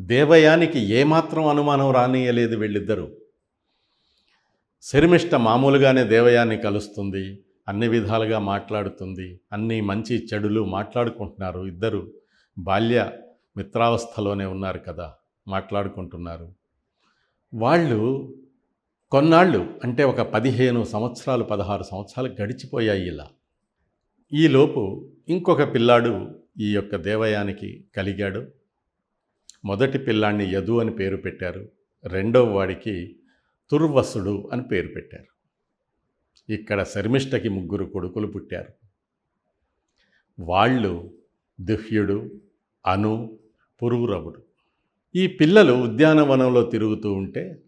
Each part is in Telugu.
దేవయానికి ఏమాత్రం అనుమానం రానియలేదు వీళ్ళిద్దరూ. శర్మిష్ట మామూలుగానే దేవయాన్ని కలుస్తుంది అన్ని విధాలుగా మాట్లాడుతుంది అన్ని మంచి చెడులు మాట్లాడుకుంటున్నారు. ఇద్దరు బాల్య మిత్రావస్థలోనే ఉన్నారు కదా మాట్లాడుకుంటున్నారు. వాళ్ళు కొన్నాళ్ళు అంటే ఒక పదిహేను సంవత్సరాలు పదహారు సంవత్సరాలు గడిచిపోయాయి ఇలా. ఈలోపు ఇంకొక పిల్లాడు ఈ యొక్క దేవయానికి కలిగాడు. మొదటి పిల్లాన్ని యదు అని పేరు పెట్టారు. రెండవ వాడికి తుర్వసుడు అని పేరు పెట్టారు. ఇక్కడ శర్మిష్టకి ముగ్గురు కొడుకులు పుట్టారు. వాళ్ళు దుహ్యుడు అను పురూరవుడు. ఈ పిల్లలు ఉద్యానవనంలో తిరుగుతూ ఉంటే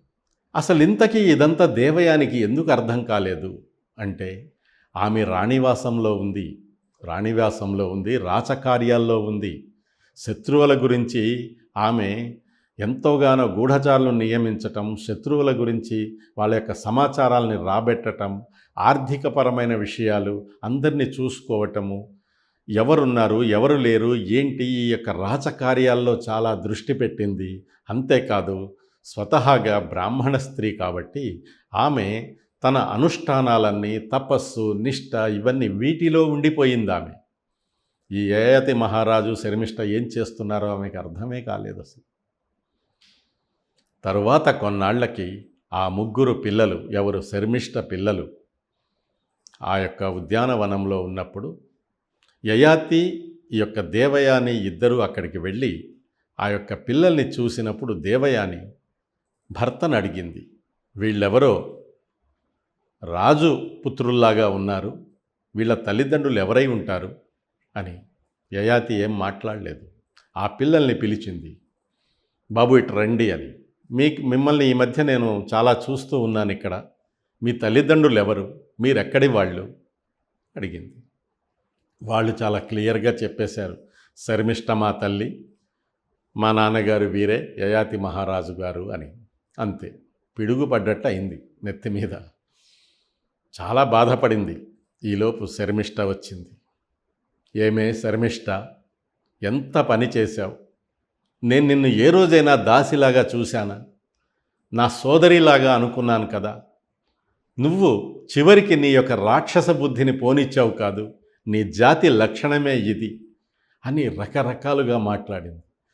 అసలు ఇంతకీ ఇదంతా దేవయానికి ఎందుకు అర్థం కాలేదు? అంటే ఆమె రాణివాసంలో ఉంది రాణివాసంలో ఉంది రాచకార్యాల్లో ఉంది శత్రువుల గురించి ఆమె ఎంతోగానో గూఢచారులను నియమించటం శత్రువుల గురించి వాళ్ళ యొక్క సమాచారాల్ని రాబెట్టటం ఆర్థికపరమైన విషయాలు అందరినీ చూసుకోవటము. ఎవరున్నారు ఎవరు లేరు ఏంటి ఈ యొక్క రాచకార్యాల్లో చాలా దృష్టి పెట్టింది. అంతేకాదు స్వతహాగా బ్రాహ్మణ స్త్రీ కాబట్టి ఆమె తన అనుష్ఠానాలన్నీ తపస్సు నిష్ఠ ఇవన్నీ వీటిలో ఉండిపోయింది ఆమె ఈ యయాతి మహారాజు శర్మిష్ట ఏం చేస్తున్నారో ఆమెకు అర్థమే కాలేదు అసలు. తరువాత కొన్నాళ్ళకి ఆ ముగ్గురు పిల్లలు ఎవరు శర్మిష్ట పిల్లలు ఆ యొక్క ఉద్యానవనంలో ఉన్నప్పుడు యయాతి ఈ యొక్క దేవయాని ఇద్దరూ అక్కడికి వెళ్ళి ఆ యొక్క పిల్లల్ని చూసినప్పుడు దేవయాని భర్తను అడిగింది. వీళ్ళెవరో? రాజు పుత్రుల్లాగా ఉన్నారు. వీళ్ళ తల్లిదండ్రులు ఎవరై ఉంటారు? అని యయాతి ఏం మాట్లాడలేదు. ఆ పిల్లల్ని పిలిచింది బాబు ఇటు రండి అని. మీకు మిమ్మల్ని ఈ మధ్య నేను చాలా చూస్తూ ఉన్నాను ఇక్కడ. మీ తల్లిదండ్రులు ఎవరు? మీరెక్కడి వాళ్ళు? అడిగింది. వాళ్ళు చాలా క్లియర్గా చెప్పేశారు. శర్మిష్ట మా తల్లి మా నాన్నగారు వీరే యయాతి మహారాజు గారు అని. అంతే. పిడుగుపడ్డట్టు అయింది నెత్తి మీద. చాలా బాధపడింది. ఈలోపు శర్మిష్ట వచ్చింది. ఏమే శర్మిష్ట ఎంత పని చేశావు? నేను నిన్ను ఏ రోజైనా దాసిలాగా చూశానా? నా సోదరిలాగా అనుకున్నాను కదా. నువ్వు చివరికి నీ యొక్క రాక్షస బుద్ధిని పోనిచ్చావు కాదు నీ జాతి లక్షణమే ఇది అని రకరకాలుగా మాట్లాడింది.